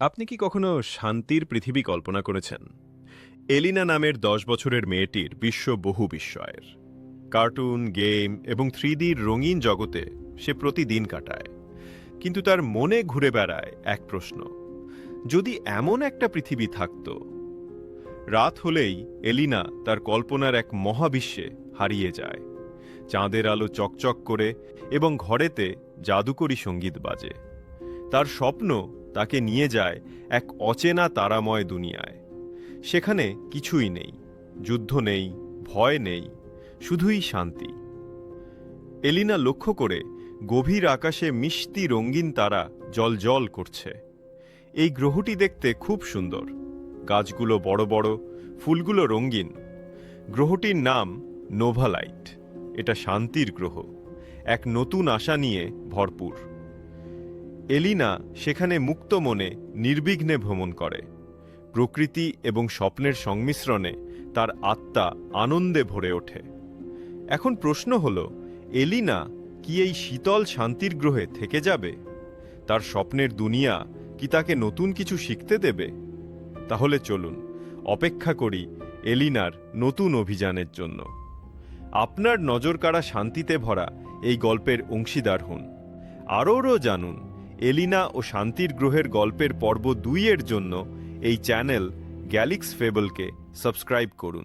আপনি কি কখনো শান্তির পৃথিবী কল্পনা করেছেন? এলিনা নামের দশ বছরের মেয়েটির বিশ্ব বহু বিস্ময়ের। কার্টুন, গেম এবং থ্রিডির রঙিন জগতে সে প্রতিদিন কাটায়। কিন্তু তার মনে ঘুরে বেড়ায় এক প্রশ্ন, যদি এমন একটা পৃথিবী থাকত, রাত হলেই এলিনা তার কল্পনার এক মহাবিশ্বে হারিয়ে যায়। চাঁদের আলো চকচক করে এবং ঘরেতে জাদুকরী সংগীত বাজে। তার স্বপ্ন তাকে নিয়ে যায় এক অচেনা তারাময় দুনিয়ায়। সেখানে কিছুই নেই, যুদ্ধ নেই, ভয় নেই, শুধুই শান্তি। এলিনা লক্ষ্য করে গভীর আকাশে মিষ্টি রঙিন তারা জল জল করছে। এই গ্রহটি দেখতে খুব সুন্দর। গাছগুলো বড় বড়, ফুলগুলো রঙিন। গ্রহটির নাম নোভালাইট। এটা শান্তির গ্রহ। এক নতুন আশা নিয়ে ভরপুর। এলিনা সেখানে মুক্ত মনে নির্বিঘ্নে ভ্রমণ করে। প্রকৃতি এবং স্বপ্নের সংমিশ্রণে তার আত্মা আনন্দে ভরে ওঠে। এখন প্রশ্ন হল, এলিনা কি এই শীতল শান্তির গ্রহে থেকে যাবে? তার স্বপ্নের দুনিয়া কি তাকে নতুন কিছু শিখতে দেবে? তাহলে চলুন, অপেক্ষা করি এলিনার নতুন অভিযানের জন্য। আপনার নজর কাড়া শান্তিতে ভরা এই গল্পের অংশীদার হন। আরও জানুন। এলিনা ও শান্তির গ্রহের গল্পের পর্ব দুইয়ের জন্য এই চ্যানেল গ্যালিক্স ফেবলকে সাবস্ক্রাইব করুন।